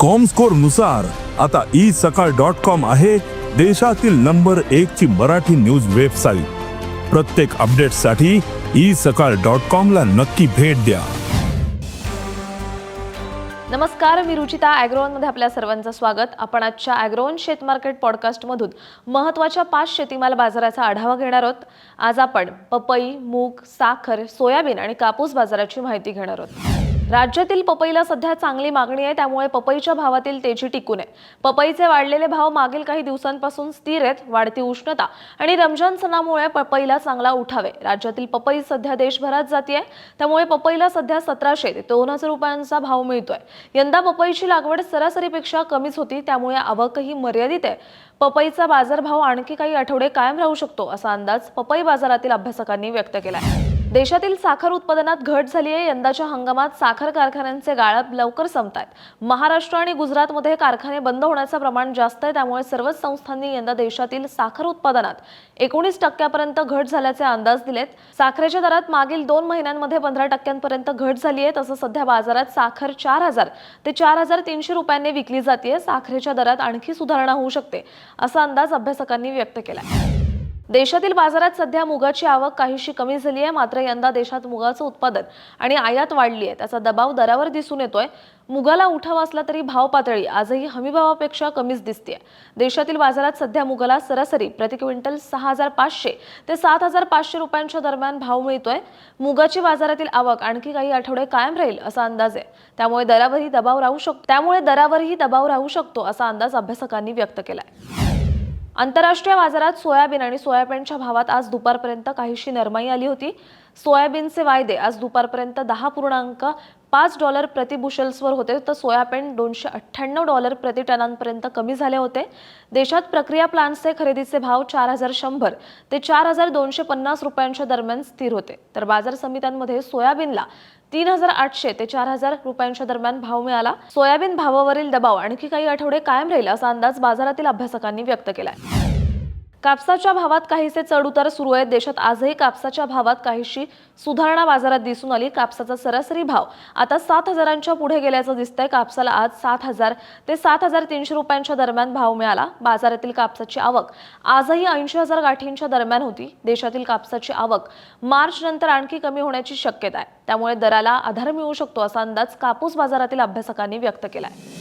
कॉमस्कोरनुसार आता ई सकाळ dot com आहे देशातील नंबर एक ची मराठी न्यूज वेबसाईट प्रत्येक अपडेटसाठी ई सकाळ डॉट कॉम ला नक्की भेट द्या. नमस्कार मी रुचिता ॲग्रोवनमध्ये आपल्या सर्वांचं स्वागत. आपण आजच्या ॲग्रोवन शेत मार्केट पॉडकास्टमधून महत्त्वाच्या पाच शेतीमाल बाजाराचा आढावा घेणार आहोत. आज आपण पपई मूग साखर सोयाबीन आणि कापूस बाजाराची माहिती घेणार आहोत. राज्यातील पपईला सध्या चांगली मागणी आहे त्यामुळे पपईच्या भावातील तेजी टिकून आहे. पपईचे वाढलेले भाव मागील काही दिवसांपासून स्थिर आहेत वाढती उष्णता आणि रमजान सणामुळे पपईला चांगला उठावे. राज्यातील पपई सध्या देशभरात जाते त्यामुळे पपईला सध्या सतराशे ते दोन हजार रुपयांचा भाव मिळतोय. यंदा पपईची लागवड सरासरीपेक्षा कमीच होती त्यामुळे आवकही मर्यादित आहे. पपईचा बाजारभाव आणखी काही आठवडे कायम राहू शकतो असा अंदाज पपई बाजारातील अभ्यासकांनी व्यक्त केला आहे देशातील साखर उत्पादनात घट झाली आहे. यंदाच्या हंगामात साखर कारखान्यांचे गाळप लवकर संपत आहेत महाराष्ट्र आणि गुजरातमध्ये कारखाने बंद होण्याचं प्रमाण जास्त आहे. त्यामुळे सर्वच संस्थांनी यंदा देशातील साखर उत्पादनात एकोणीस टक्क्यापर्यंत घट झाल्याचे अंदाज दिलेत. साखरेच्या दरात मागील दोन महिन्यांमध्ये पंधरा टक्क्यांपर्यंत घट झाली आहे. तसं सध्या बाजारात साखर चार हजार ते चार हजार तीनशे रुपयांनी विकली जाते. साखरेच्या दरात आणखी सुधारणा होऊ शकते असा अंदाज अभ्यासकांनी व्यक्त केला देशातील बाजारात सध्या मुगाची आवक काहीशी कमी झाली आहे. मात्र यंदा देशात मुगाचं उत्पादन आणि आयात वाढली आहे. त्याचा दबाव दरावर दिसून येतोय. मुगाला उठाव असला तरी भाव पातळी आजही हमीभावापेक्षा कमीच दिसते देशातील बाजारात सध्या मुगाला सरासरी प्रति क्विंटल सहा हजार पाचशे ते सात हजार पाचशे रुपयांच्या दरम्यान भाव मिळतोय. मुगाची बाजारातील आवक आणखी काही आठवडे कायम राहील असा अंदाज आहे. त्यामुळे दरावरही दबाव राहू शकतो त्यामुळे दरावरही दबाव राहू शकतो असा अंदाज अभ्यासकांनी व्यक्त केलाय. आंतरराष्ट्रीय बाजारात सोयाबीन आणि सोयाबीनच्या भावात आज दुपारपर्यंत काहीशी नरमाई आली होती. सोयाबीनचे वायदे आज दुपारपर्यंत दहा पूर्णांक पाच डॉलर प्रति बुशल्सवर होते तर सोयाबीन दोनशे अठ्ठ्याण्णव डॉलर प्रति टनांपर्यंत कमी झाले होते. देशात प्रक्रिया प्लांट्सचे खरेदीचे भाव चार हजार शंभर ते चार हजार दोनशे पन्नास रुपयांच्या दरम्यान स्थिर होते. तर बाजार समित्यांमध्ये सोयाबीनला तीन हजार आठशे ते चार हजार रुपयांच्या दरम्यान भाव मिळाला. सोयाबीन भावावरील दबाव आणखी काही आठवडे कायम राहील असा अंदाज बाजारातील अभ्यासकांनी व्यक्त केला आहे कापसाच्या भावात काहीसे चढउतार सुरू आहेत. देशात आजही कापसाच्या भावात काहीशी सुधारणा बाजारात दिसून आली. कापसाचा सरासरी भाव आता सात हजारांच्या पुढे गेल्याचं दिसतंय. कापसाला आज सात हजार ते सात हजार तीनशे रुपयांच्या दरम्यान भाव मिळाला. बाजारातील कापसाची आवक आजही ऐंशी हजार गाठींच्या दरम्यान होती. देशातील कापसाची आवक मार्च नंतर आणखी कमी होण्याची शक्यता आहे. त्यामुळे दराला आधार मिळू शकतो असा अंदाज कापूस बाजारातील अभ्यासकांनी व्यक्त केला आहे